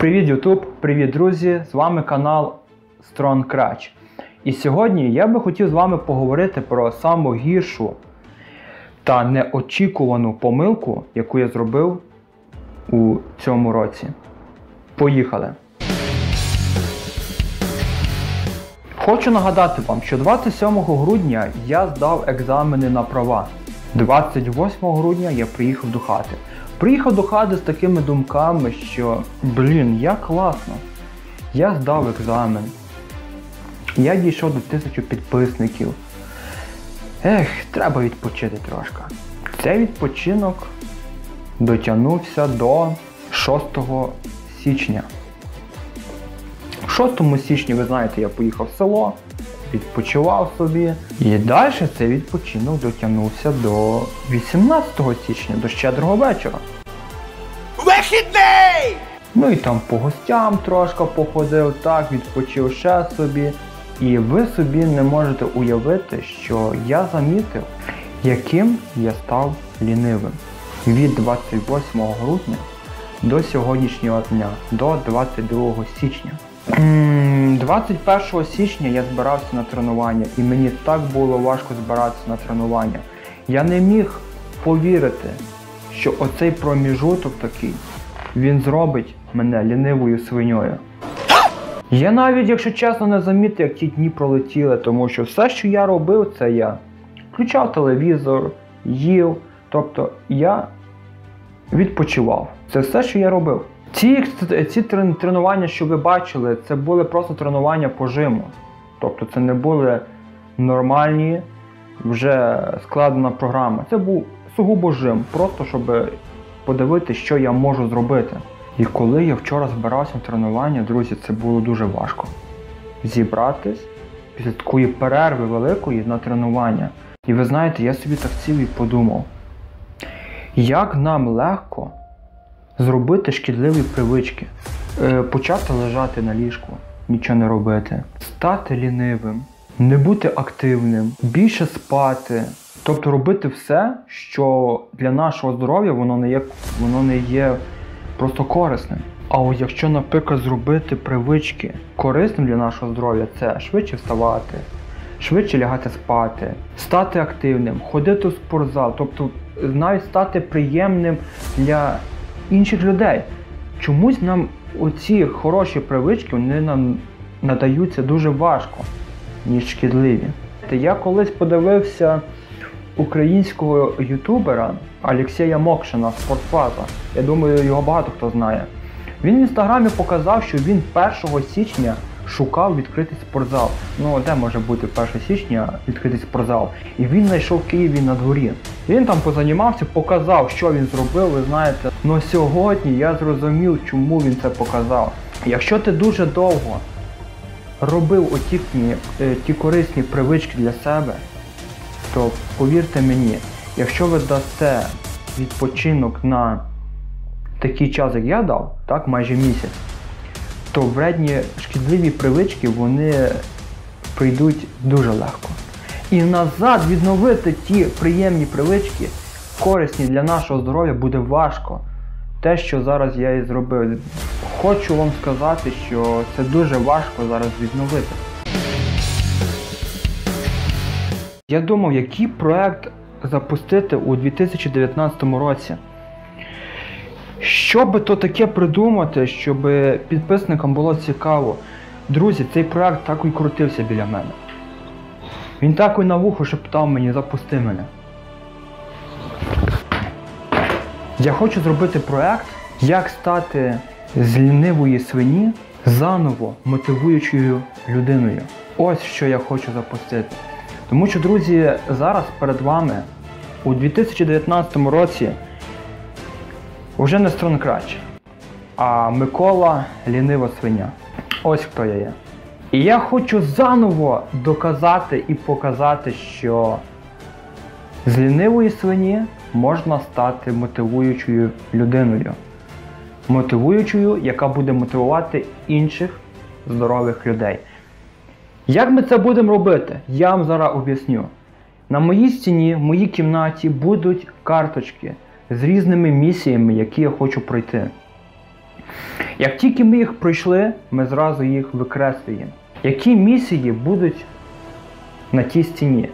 Привіт, Ютуб! Привіт, друзі! З вами канал Strong Crash. І сьогодні я би хотів з вами поговорити про саму гіршу та неочікувану помилку, яку я зробив у цьому році. Поїхали! Хочу нагадати вам, що 27 грудня я здав екзамени на права. 28 грудня я приїхав до хати. Приїхав до хати з такими думками, що блін, як класно. Я здав екзамен. Я дійшов до тисячі підписників. Ех, треба відпочити трошки. Цей відпочинок дотягнувся до 6 січня. 6 січня, ви знаєте, я поїхав в село, відпочивав собі. І далі цей відпочинок дотягнувся до 18 січня, до щедрого вечора. Вихідний! Ну і там по гостям трошки походив, так, відпочив ще собі. І ви собі не можете уявити, що я замітив, яким я став лінивим від 28 грудня до сьогоднішнього дня, до 22 січня. 21 січня я збирався на тренування, і мені так було важко збиратися на тренування. Я не міг повірити, що оцей проміжуток такий, він зробить мене лінивою свиньою. Я навіть, якщо чесно, не замітив, як ті дні пролетіли, тому що все, що я робив, це я включав телевізор, їв, тобто я відпочивав. Це все, що я робив. Ці, ці тренування, що ви бачили, це були просто тренування по жиму. Тобто це не були нормальні, вже складена програма. Це був сугубо жим, просто щоб подивитися, що я можу зробити. І коли я вчора збирався на тренування, друзі, це було дуже важко. Зібратись після такої перерви великої на тренування. І ви знаєте, я собі так сів і подумав, як нам легко зробити шкідливі привички, Е, почати лежати на ліжку, нічого не робити, стати лінивим, не бути активним, більше спати. Тобто робити все, що для нашого здоров'я воно не є, воно не є просто корисним. А от якщо, наприклад, зробити привички корисним для нашого здоров'я, це швидше вставати, швидше лягати спати, стати активним, ходити в спортзал, тобто навіть стати приємним для інших людей. Чомусь нам оці хороші привички вони нам надаються дуже важко, ніж шкідливі. Я колись подивився українського ютубера Олексія Мокшина Спортфаза. Я думаю, його багато хто знає. Він в інстаграмі показав, що він 1 січня шукав відкритий спортзал. Ну, де може бути 1 січня відкритий спортзал? І він знайшов в Києві на дворі. Він там позанімався, показав, що він зробив, ви знаєте. Ну сьогодні я зрозумів, чому він це показав. Якщо ти дуже довго робив оті е, ті корисні привички для себе, то повірте мені, якщо ви дасте відпочинок на такий час, як я дав, так, майже місяць, то вредні шкідливі привички вони прийдуть дуже легко. І назад відновити ті приємні привички, корисні для нашого здоров'я, буде важко. Те, що зараз я і зробив. Хочу вам сказати, що це дуже важко зараз відновити. Я думав, який проект запустити у 2019 році. Що би то таке придумати, щоб підписникам було цікаво. Друзі, цей проект так і крутився біля мене. Він так і на вухо шептав мені, запусти мене. Я хочу зробити проект, як стати з лінивої свині заново мотивуючою людиною. Ось що я хочу запустити. Тому що, друзі, зараз перед вами у 2019 році вже не Стронкрач, а Микола Лінива свиня. Ось хто я є. І я хочу заново доказати і показати, що з лінивої свині можна стати мотивуючою людиною. Мотивуючою, яка буде мотивувати інших здорових людей. Як ми це будемо робити? Я вам зараз об'ясню. На моїй стіні, в моїй кімнаті будуть карточки з різними місіями, які я хочу пройти. Як тільки ми їх пройшли, ми зразу їх викреслюємо. Які місії будуть на тій стіні?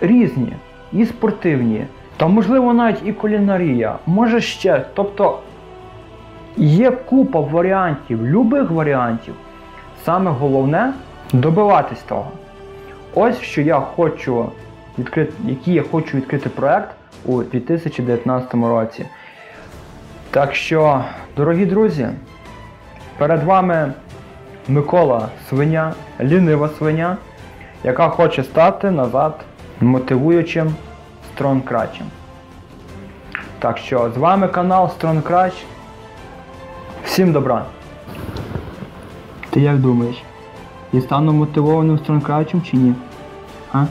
Різні, і спортивні, та можливо навіть і кулінарія, може ще. Тобто є купа варіантів, любих варіантів. Саме головне добиватись того. Ось що я хочу відкрити, який я хочу відкрити проект у 2019 році. Так що, дорогі друзі, перед вами Микола Свиня, лінива свиня, яка хоче стати назад мотивуючим стронкрачем. Так що з вами канал Стронкрач. Всім добра! Ти як думаєш? Я стану мотивованим стронкачем чи ні? А?